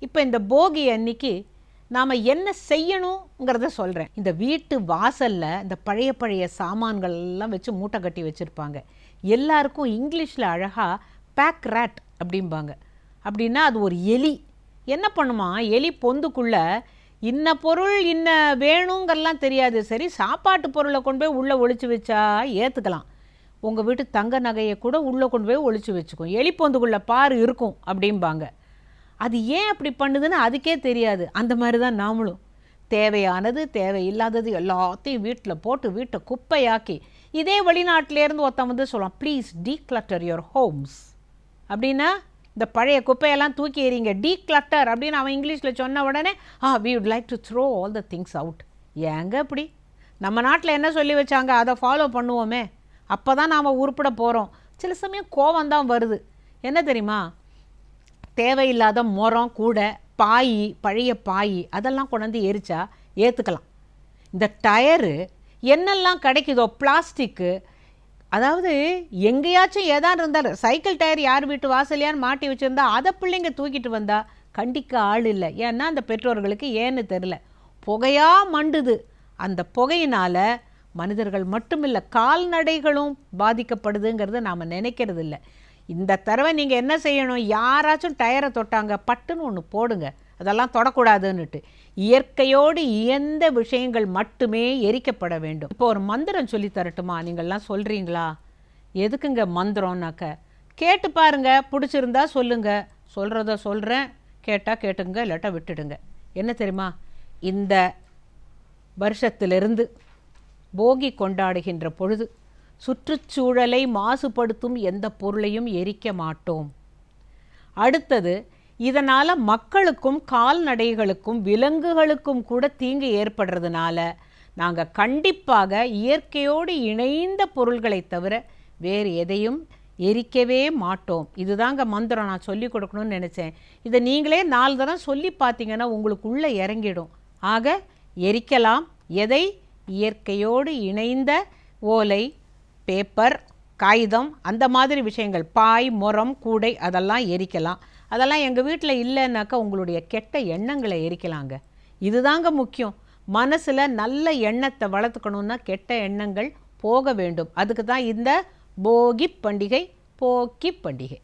இப்போ இந்த போகி அன்னைக்கு நாம் என்ன செய்யணுங்கிறத சொல்கிறேன் இந்த வீட்டு வாசலில் இந்த பழைய பழைய சாமான்கள் எல்லாம் வச்சு மூட்டை கட்டி வச்சுருப்பாங்க. எல்லாருக்கும் இங்கிலீஷில் அழகாக பேக் ரேட் அப்படிம்பாங்க. அப்படின்னா அது ஒரு எலி. என்ன பண்ணுமா? எலி பொந்துக்குள்ளே இன்ன பொருள் இன்ன வேணுங்கிறலாம் தெரியாது. சரி சாப்பாட்டு பொருளை கொண்டு போய் உள்ளே ஒழிச்சு வச்சா ஏற்றுக்கலாம் உங்கள் வீட்டு தங்க நகையை கூட உள்ளே கொண்டு போய் ஒழிச்சு வச்சுக்கும். எலி பொந்துக்குள்ளே பாரு இருக்கும் அப்படிம்பாங்க. அது ஏன் அப்படி பண்ணுதுன்னு அதுக்கே தெரியாது. அந்த மாதிரி தான் நாமளும். தேவையானது தேவையில்லாதது எல்லாத்தையும் வீட்டில் போட்டு வீட்டை குப்பையாக்கி இதே வெளிநாட்டிலேருந்து ஒருத்தன் வந்து சொல்லலாம் ப்ளீஸ் டீக்ளட்டர் யுவர் ஹோம்ஸ் அப்படின்னா இந்த பழைய குப்பையெல்லாம் தூக்கி எறிங்க. டீக்ளட்டர் அப்படின்னு அவன் இங்கிலீஷில் சொன்ன உடனே ஆ we would like to throw all the things out ஏங்க இப்படி நம்ம நாட்டில் என்ன சொல்லி வச்சாங்க? அதை ஃபாலோ பண்ணுவோமே. அப்போ தான் நாம் உருப்பிட போகிறோம் சில சமயம் கோவம் தான் வருது. என்ன தெரியுமா? தேவையில்லாத முறம் கூட பாய் பழைய பாய் அதெல்லாம் கொண்டாந்து எரிச்சா ஏற்றுக்கலாம் இந்த டயரு என்னெல்லாம் கிடைக்குதோ பிளாஸ்டிக்கு அதாவது எங்கேயாச்சும் ஏதாவது இருந்தாலும் சைக்கிள் டயர் யார் வீட்டு வாசலையான்னு மாட்டி வச்சுருந்தா அதை பிள்ளைங்க தூக்கிட்டு வந்தால் கண்டிக்க ஆள் இல்லை. ஏன்னா அந்த பெற்றோர்களுக்கு ஏன்னு தெரில புகையாக மண்டுது. அந்த புகையினால் மனிதர்கள் மட்டுமில்லை கால்நடைகளும் பாதிக்கப்படுதுங்கிறத நாம் நினைக்கிறது இல்லை இந்த தடவை நீங்கள் என்ன செய்யணும்? யாராச்சும் டயரை தொட்டாங்க பட்டுன்னு ஒன்று போடுங்க. அதெல்லாம் தொடக்கூடாதுன்னுட்டு. இயற்கையோடு இயந்த விஷயங்கள் மட்டுமே எரிக்கப்பட வேண்டும். இப்போ ஒரு மந்திரம் சொல்லி தரட்டுமா? நீங்கள்லாம் சொல்கிறீங்களா எதுக்குங்க மந்திரம்னாக்க? கேட்டு பாருங்க. பிடிச்சிருந்தா சொல்லுங்க. சொல்கிறத சொல்கிறேன் கேட்டால் கேட்டுங்க இல்லாட்டா விட்டுடுங்க. என்ன தெரியுமா? இந்த வருஷத்திலிருந்து போகி கொண்டாடுகின்ற பொழுது சுற்றுச்சூழலை மாசுபடுத்தும் எந்த பொருளையும் எரிக்க மாட்டோம். அடுத்தது இதனால் மக்களுக்கும் கால்நடைகளுக்கும் விலங்குகளுக்கும் கூட தீங்கு ஏற்படுறதுனால நாங்கள் கண்டிப்பாக இயற்கையோடு இணைந்த பொருள்களை தவிர வேறு எதையும் எரிக்கவே மாட்டோம். இதுதாங்க மந்திரம். நான் சொல்லி கொடுக்கணும்னு நினச்சேன். இதை நீங்களே நாலு தரம் சொல்லி பார்த்தீங்கன்னா உங்களுக்குள்ளே இறங்கிடும். ஆக எரிக்கலாம். எதை? இயற்கையோடு இணைந்த ஓலை பேப்பர் காகிதம் அந்த மாதிரி விஷயங்கள். பாய் முறம் கூடை அதெல்லாம் எரிக்கலாம். அதெல்லாம் எங்கள் வீட்டில் இல்லைன்னாக்கா உங்களுடைய கெட்ட எண்ணங்களை எரிக்கலாங்க. இதுதாங்க முக்கியம். மனசில் நல்ல எண்ணத்தை வளர்த்துக்கணுன்னா கெட்ட எண்ணங்கள் போக வேண்டும். அதுக்கு தான் இந்த போகி பண்டிகை போக்கி பண்டிகை.